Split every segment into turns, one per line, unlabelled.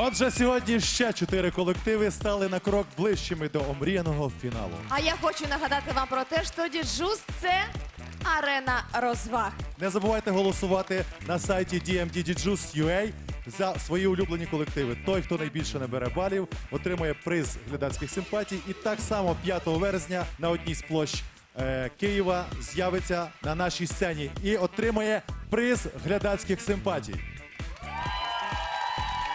Отже, сьогодні ще чотири колективи стали на крок ближчими до омріяного фіналу.
А я хочу нагадати вам про те, що Діджус це арена розваг.
Не забувайте голосувати на сайті dmddjus.ua за свої улюблені колективи. Той, хто найбільше набере балів, отримує приз глядацьких симпатій. І так само 5 вересня на одній з площ е, Києва з'явиться на нашій сцені і отримує приз глядацьких симпатій.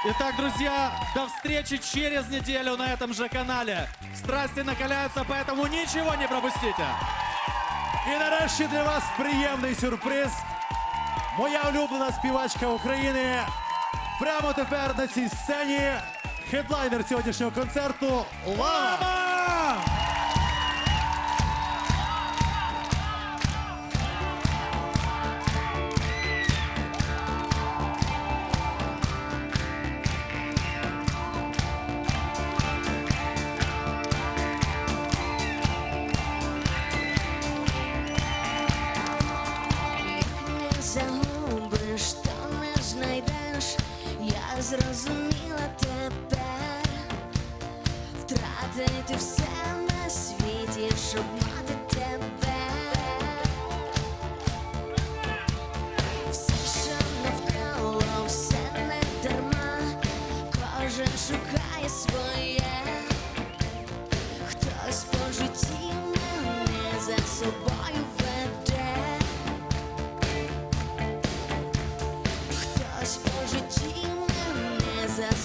Итак, друзья, до встречи через неделю на этом же канале. Страсти накаляются, поэтому ничего не пропустите.
І нарешті для вас приємний сюрприз. Моя улюблена співачка України. Прямо тепер на цій сцені хедлайнер сьогоднішнього концерту Лава.
Загубиш, то не знайдеш, я зрозуміла тепер втратити все на світі, щоб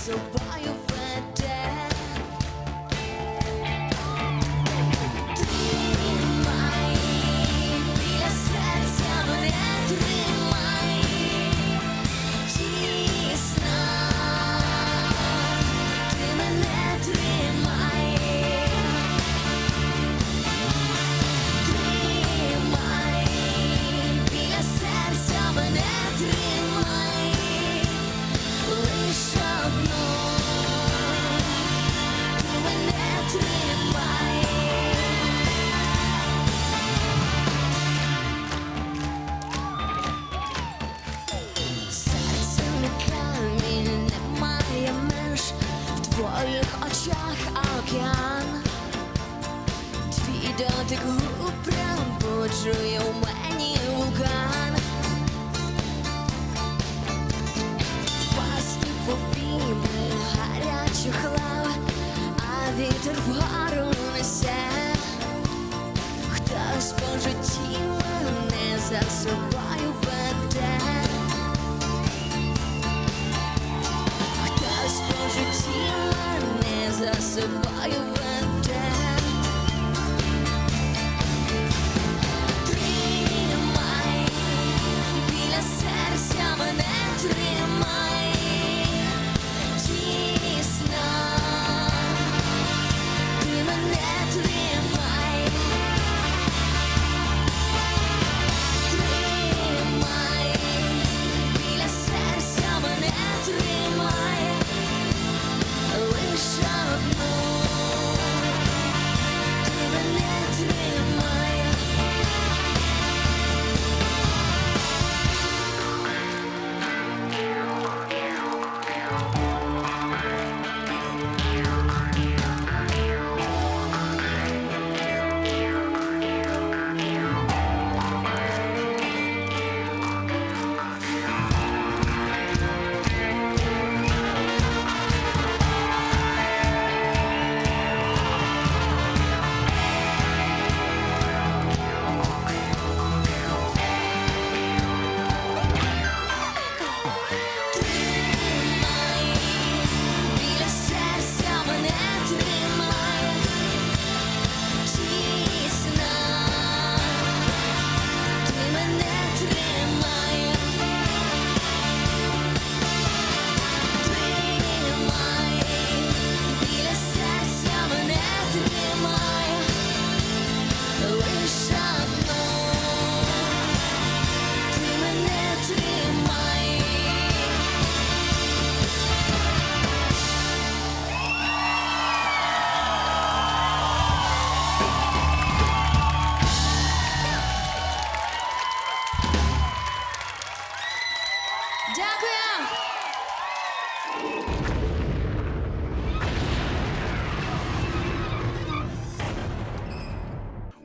мене poetry, oh.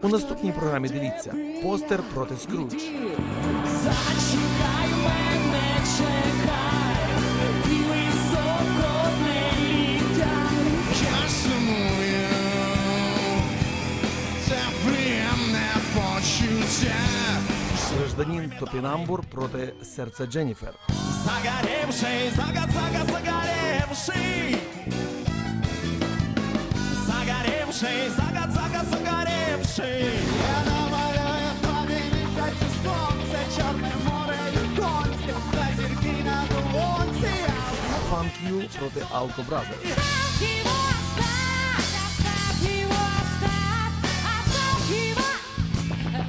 У
наступній програмі дивіться постер проти Скрудж.
Зачекай мене, чекай, і високо не літай.
Я сумую, це приємне почуття.
Гражданин Топінамбур проти серця Дженніфер.
Загоревший, зага, зага, загоревший. Загоревший, зага, зага, загоревший.
Я намалюю тобі місяці сонце, чорне море і конці, та зірки на долонці.
Фанк Ю проти Алко Бразерс.
Оставь его, оставь, оставь его, оставь, оставь его,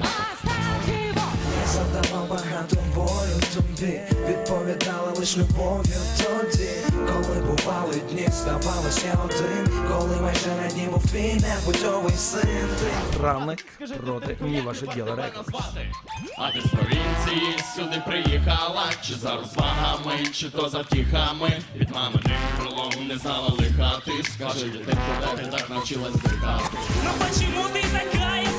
оставь его.
Завдавав багато болю тобі, відповідала лиш любов'ю бували дні, здавалось я один, коли майже на дні був твій небудьовий син. Ти
Травник проти Ні ваше діло рекордс.
А ти з провінції сюди приїхала, чи за розвагами, чи то за втіхами. Від маминим крилом не знала лиха. Ти скажи, дитинку, де ти так навчилась дихати.
Но почему ты такая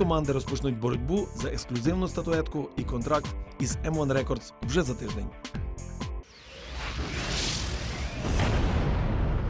команди розпочнуть боротьбу за ексклюзивну статуетку і контракт із M1 Records вже за тиждень.